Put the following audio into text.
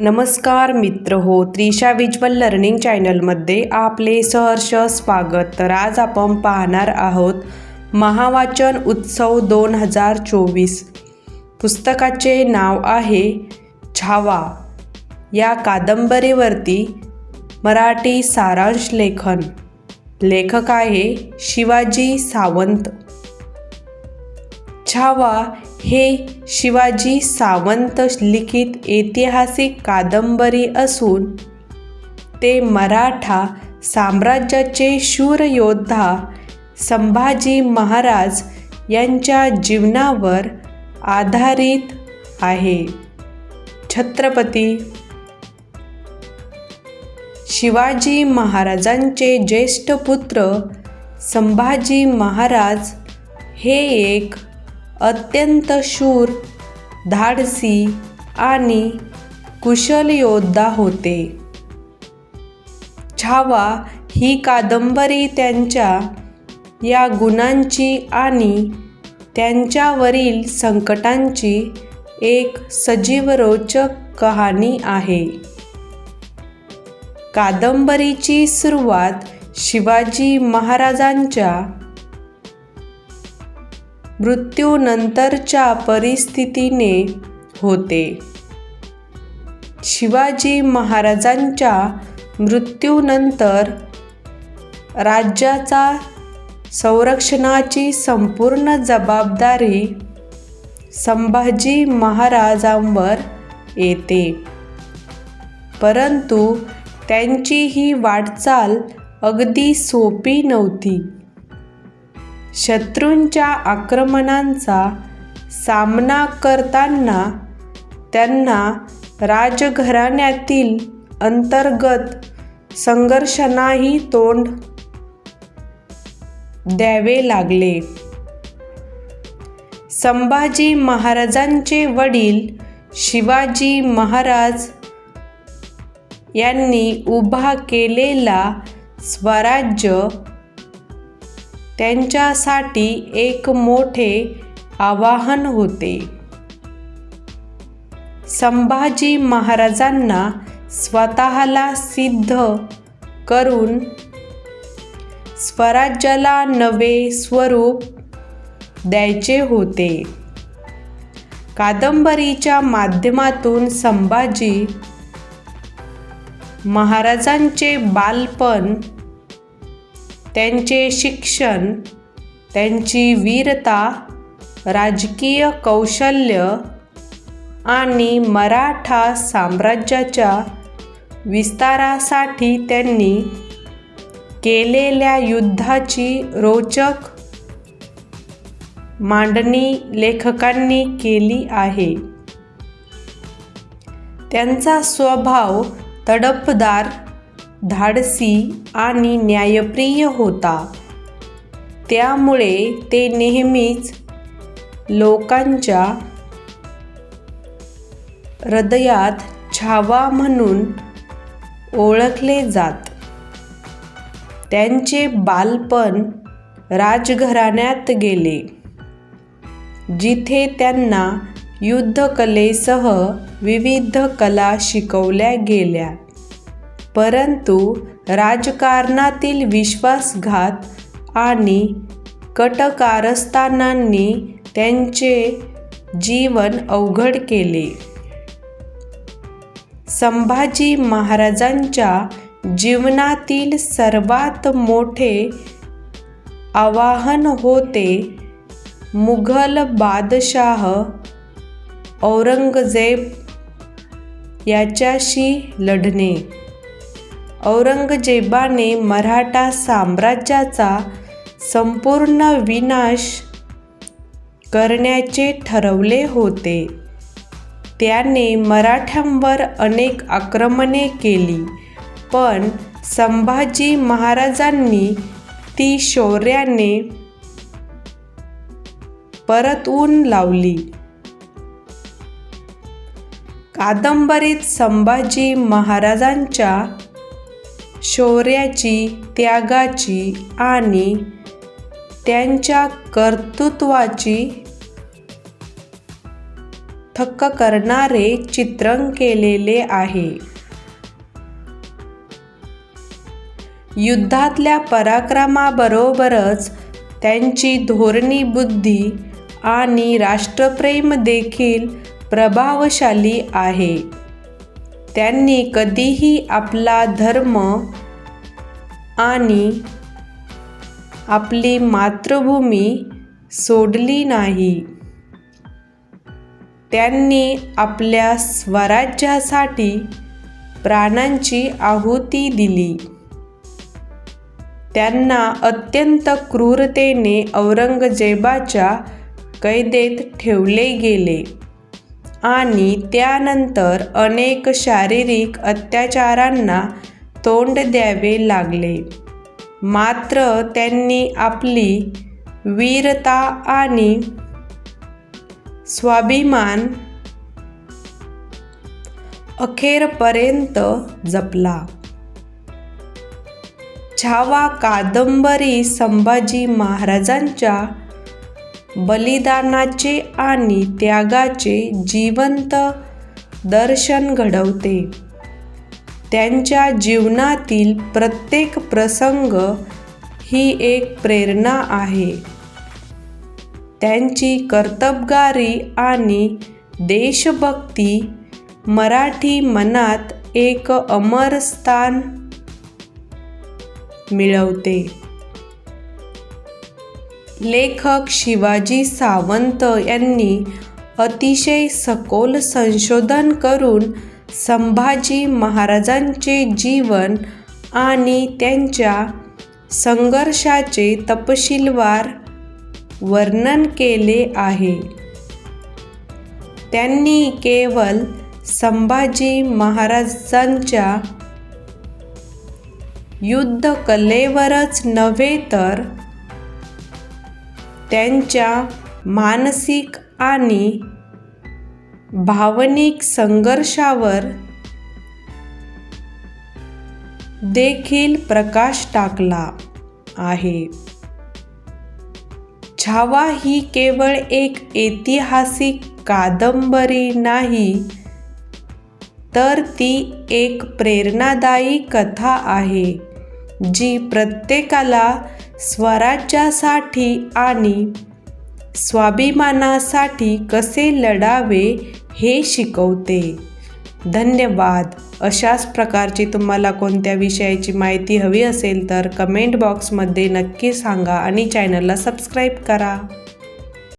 नमस्कार मित्र हो त्रिशा विज्वल लर्निंग चॅनलमध्ये आपले सहर्ष स्वागत. तर आज आपण पाहणार आहोत महावाचन उत्सव दोन हजार चोवीस. पुस्तकाचे नाव आहे छावा. या कादंबरीवरती मराठी सारांश लेखन. लेखक आहे शिवाजी सावंत. छावा हे शिवाजी सावंत लिखित ऐतिहासिक कादंबरी असून ते मराठा साम्राज्याचे शूर योद्धा संभाजी महाराज यांच्या जीवनावर आधारित आहे. छत्रपती शिवाजी महाराजांचे ज्येष्ठ पुत्र संभाजी महाराज हे एक अत्यंत शूर धाडसी आणि कुशल योद्धा होते. छावा ही कादंबरी त्यांच्या या गुणांची आणि त्यांच्यावरील संकटांची एक सजीव रोचक कहाणी आहे. कादंबरीची सुरुवात शिवाजी महाराजांच्या मृत्यूनंतरच्या परिस्थितीने होते. शिवाजी महाराजांच्या मृत्यूनंतर राज्याचा संरक्षणाची संपूर्ण जबाबदारी संभाजी महाराजांवर येते. परंतु त्यांची ही वाटचाल अगदी सोपी नव्हती. शत्रूंच्या आक्रमणांचा सामना करताना त्यांना राजघराण्यातील अंतर्गत संघर्षांनाही तोंड द्यावे लागले. संभाजी महाराजांचे वडील शिवाजी महाराज यांनी उभा केलेला स्वराज्य त्यांच्यासाठी एक मोठे आवाहन होते. संभाजी महाराजांना स्वतःला सिद्ध करून स्वराज्याला नवे स्वरूप द्यायचे होते. कादंबरीच्या माध्यमातून संभाजी महाराजांचे बालपण त्यांचे शिक्षण त्यांची वीरता राजकीय कौशल्य आणि मराठा साम्राज्याच्या विस्तारासाठी त्यांनी केलेल्या युद्धाची रोचक मांडणी लेखकांनी केली आहे. त्यांचा स्वभाव तडपदार धाडसी आणि न्यायप्रिय होता. त्यामुळे ते नेहमीच लोकांच्या हृदयात छावा म्हणून ओळखले जात. त्यांचे बालपण राजघराण्यात गेले जिथे त्यांना युद्धकलेसह विविध कला शिकवल्या गेल्या. परंतु राजकारणातील विश्वासघात आणि कटकारस्थानांनी त्यांचे जीवन अवघड केले. संभाजी महाराजांच्या जीवनातील सर्वात मोठे आवाहन होते मुघल बादशाह औरंगजेब याच्याशी लढणे. औरंगजेबाने मराठा साम्राज्याचा संपूर्ण विनाश करण्याचे ठरवले होते. त्याने मराठ्यांवर अनेक आक्रमणे केली पण संभाजी महाराजांनी ती शौर्याने परतवून लावली. कादंबरीत संभाजी महाराजांच्या शौर्याची त्यागाची आणि त्यांच्या कर्तृत्वाची थक्क करणारे चित्रण केलेले आहे. युद्धातल्या पराक्रमाबरोबरच त्यांची धोरणी बुद्धी आणि राष्ट्रप्रेम देखील प्रभावशाली आहे. त्यांनी कधीही आपला धर्म आणि आपली मातृभूमी सोडली नाही. त्यांनी आपल्या स्वराज्यासाठी प्राणांची आहुती दिली. त्यांना अत्यंत क्रूरतेने औरंगजेबाच्या कैदेत ठेवले गेले. आणि त्यानंतर अनेक शारीरिक अत्याचारांना तोंड द्यावे लागले. मात्र त्यांनी आपली वीरता आणि स्वाभिमान अखेरपर्यंत जपला. छावा कादंबरी संभाजी महाराजांच्या बलिदानाचे आणि त्यागाचे जिवंत दर्शन घडवते. त्यांच्या जीवनातील प्रत्येक प्रसंग ही एक प्रेरणा आहे. त्यांची कर्तबगारी आणि देशभक्ती मराठी मनात एक अमर स्थान मिळवते. लेखक शिवाजी सावंत यांनी अतिशय सखोल संशोधन करून संभाजी महाराजांचे जीवन आणि त्यांच्या संघर्षाचे तपशीलवार वर्णन केले आहे. त्यांनी केवळ संभाजी महाराजांच्या युद्धकलेवरच नव्हे तर त्यांच्या मानसिक आणि भावनिक संघर्षावर देखील प्रकाश टाकला आहे. छावा ही केवळ एक ऐतिहासिक कादंबरी नाही तर ती एक प्रेरणादायी कथा आहे जी प्रत्येकाला स्वराज्यासाठी आणि स्वाभिमानासाठी कसे लढावे हे शिकवते. धन्यवाद. अशाच प्रकारची तुम्हाला कोणत्या विषयाची माहिती हवी असेल तर कमेंट बॉक्समध्ये नक्की सांगा आणि चॅनलला सबस्क्राईब करा.